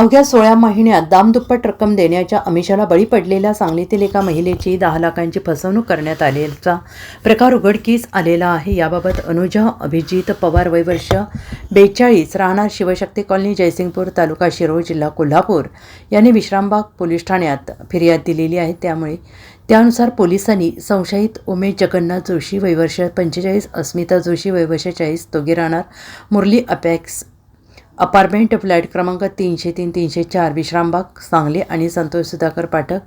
अवघ्या सोळा महिन्यात दामदुप्पट रक्कम देण्याच्या आमिषाला बळी पडलेल्या सांगलीतील एका महिलेची दहा लाखांची फसवणूक करण्यात आल्याचा प्रकार उघडकीस आलेला आहे. याबाबत अनुजा अभिजित पवार वैवर्ष बेचाळीस राहणार शिवशक्ती कॉलनी जयसिंगपूर तालुका शिरोळ जिल्हा कोल्हापूर. यांनी विश्रामबाग पोलीस ठाण्यात फिर्याद दिलेली आहे. त्यामुळे त्यानुसार पोलिसांनी संशयित उमेश जगन्नाथ जोशी वैवर्ष पंचेचाळीस अस्मिता जोशी वैवर्ष चाळीस दोघे राहणार मुरली अपॅक्स अपार्टमेंट फ्लॅट क्रमांक तीनशे तीन तीनशे चार विश्रामबाग सांगली आणि संतोष सुधाकर पाठक.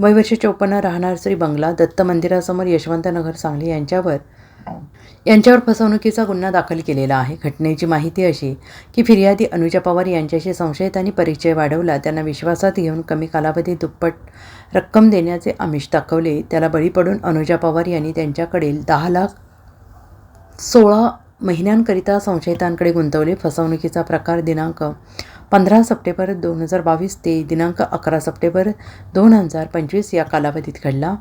वयवर्ष चौपन्न राहणार श्री बंगला दत्त मंदिरासमोर यशवंतनगर सांगली यांच्यावर यांच्यावर फसवणुकीचा गुन्हा दाखल केलेला आहे. घटनेची माहिती अशी की फिर्यादी अनुजा पवार यांच्याशी संशयितांनी परिचय वाढवला. त्यांना विश्वासात घेऊन कमी कालावधीत दुप्पट रक्कम देण्याचे आमिष दाखवले. त्याला बळी पडून अनुजा पवार यांनी त्यांच्याकडील दहा लाख सोळा महिन्यांकरिता संशयितांकडे गुंतवले फसवणुकीचा प्रकार दिनांक पंधरा सप्टेंबर दोन हजार बावीस ते दिनांक अकरा सप्टेंबर दोन हजार पंचवीस या कालावधीत घडला.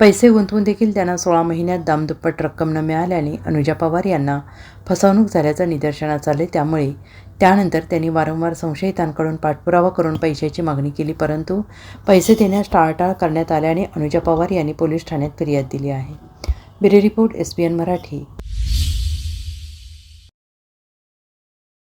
पैसे गुंतवून देखील त्यांना सोळा महिन्यात दामदुप्पट रक्कम न मिळाल्याने अनुजा पवार यांना फसवणूक झाल्याचं निदर्शनास आले. त्यामुळे त्यानंतर त्यांनी वारंवार संशयितांकडून पाठपुरावा करून पैशाची मागणी केली परंतु पैसे देण्यास टाळाटाळ करण्यात आल्याने अनुजा पवार यांनी पोलीस ठाण्यात फिर्याद दिली आहे. Bureau report S B N Marathi.